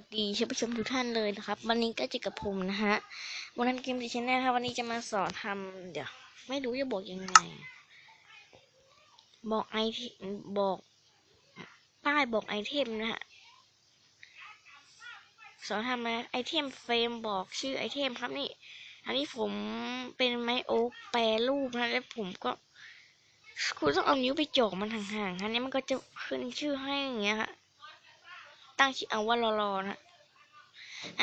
วัสดีท่านผู้ชมทุกท่านเลยนะครับ วันนี้ก็จอกับผมนะฮะวันนั้นเกมดิชแนลครับวันนี้จะมาสอนทำเดี๋ยว ไม่รู้จะบอกยังไง บอกไอเทมบอก ป้ายบอกไอเทมนะฮะสอนทำนะไอเทมเฟรมบอกชื่อไอเทมครับนี่ อันนี้ผมเป็นไม้โอ๊กแปรรูปนะแล้วผมก็ คุณต้องเอานิ้วไปจกมันห่างๆอันนี้มันก็จะขึ้นชื่อให้อย่างเงี้ยฮะ ตั้งชื่อเอาว่ารอรอนะ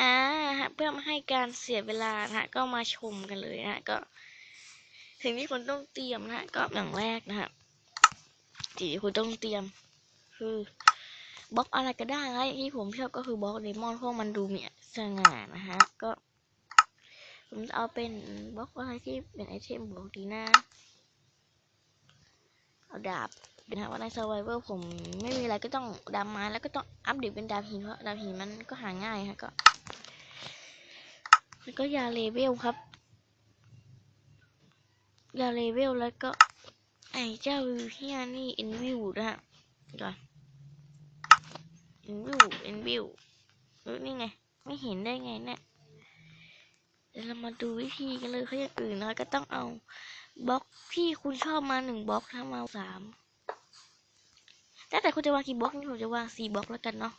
อ่าฮะเพื่อไม่ให้การเสียเวลานะฮะก็มาชมกันเลยนะฮะก็สิ่งที่คุณต้องเตรียมนะฮะก็อย่างแรกนะฮะสิ่งที่คุณต้องเตรียม คือบล็อกอะไรก็ได้นะที่ผมชอบก็คือบล็อกเดมอนเพราะมันดูมีสง่านะฮะก็ผมจะเอาเป็นบล็อกอะไรที่เป็นไอเทมบล็อกดีนะ เอาดาบนะฮะว่าใน Survivor ผมไม่มีอะไรก็ต้องดาบไม้แล้วก็ต้องอัปเดตเป็นดาบหินเพราะดาบหินมันก็หาง่ายฮะก็แล้วก็ยาเลเวลครับ ยาเลเวลแล้วก็ไอ้เจ้าเฮียนี่เอ็นวิวนะฮะก่อนเอ็นวิวเอ็นวิวเออนี่ไง ไม่เห็นได้ไงเนี่ยเดี๋ยวเรามาดูวิธีกันเลยเขาอย่างอื่นนะก็ต้องเอา บล็อกที่คุณชอบมาหนึ่งบล็อกถ้ามาสามแต่แต่คุณจะวางกี่บล็อกนี่ผมจะวางสี่บล็อกแล้วกันเนาะ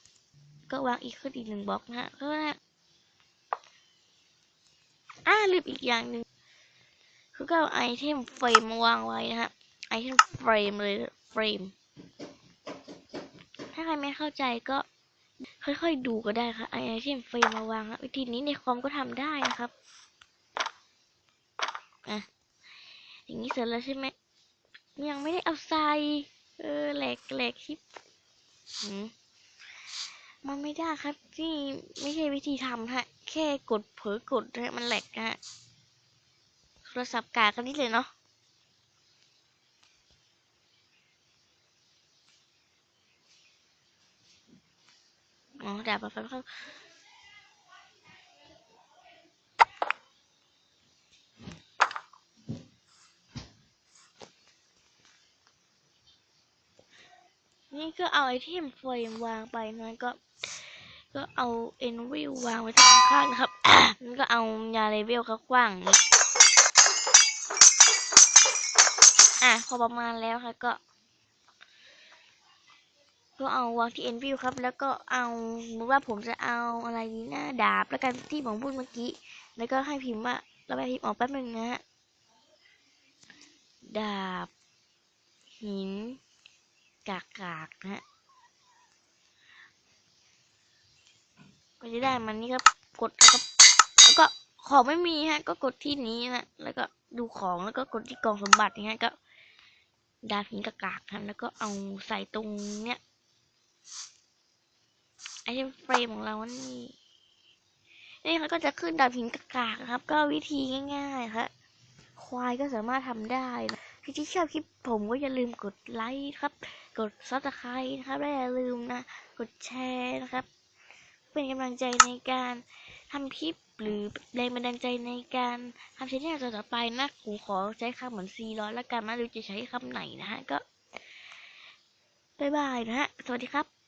ก็วางอีกขึ้นอีกหนึ่งบล็อกนะฮะก็นะอ่าลืมอีกอย่างหนึ่งคือก็เอาไอเทมเฟรมมาวางไว้นะฮะไอเทมเฟรมเลยเฟรมถ้าใครไม่เข้าใจก็ค่อยๆดูก็ได้ค่ะไอไอเทมเฟรมมาวางฮะวิธีนี้ในคอมก็ทำได้นะครับอะ อย่างนี้เสร็จแล้วใช่ไหมยังไม่ได้เอาใส่เออแหลกแหลกคลิปมันไม่ได้ครับที่ไม่ใช่วิธีทำฮะ แค่กดเผลอกดนะมันแหลกฮะโทรศัพท์กากันนิดเลยเนาะอ๋อดาบไฟเข้า นี่ก็เอาไอเทมเฟรมวางไปนะก็ ก็เอาเอ็นวิววางไว้ทางข้างนะครับนั่นก็เอายาเลเวลเขากว้างนี่อะพอประมาณแล้วค่ะก็ ก็เอาวางที่เอ็นวิวครับ แล้วก็เอาสมมติว่าผมจะเอาอะไรดีหนะดาบแล้วกันที่ผมพูดเมื่อกี้ แล้วก็ให้พิมพ์ว่าเราไปพิมพ์ออกแป๊บนึงนะฮะดาบหิน กากกากนะฮะก็จะได้มันนี่ครับ กดครับ แล้วก็ของไม่มีฮะ ก็กดที่นี้นะ แล้วก็ดูของแล้วก็กดที่กล่องสมบัตินี่ฮะก็ดาบหินกากากครับแล้วก็เอาใส่ตรงเนี้ยไอเทมเฟรมของเรานี่นี่เขาก็จะขึ้นดาบหินกากากครับ ก็วิธีง่ายๆครับควายก็สามารถทำได้นะ ครที่ชอบคลิปผมก็อย่าลืมกดไลค์ครับ กดซับสไครต์นะครับ และอย่าลืมนะ กดแชร์นะครับ เป็นกำลังใจในการทำคลิปหรือแรงบันดาลใจในการทำชแนลต่อไปนะผมขอใช้คำเหมือนซีร้อยละกันนะหรือจะใช้คำไหนนะฮะก็ บ๊ายบายนะฮะ สวัสดีครับ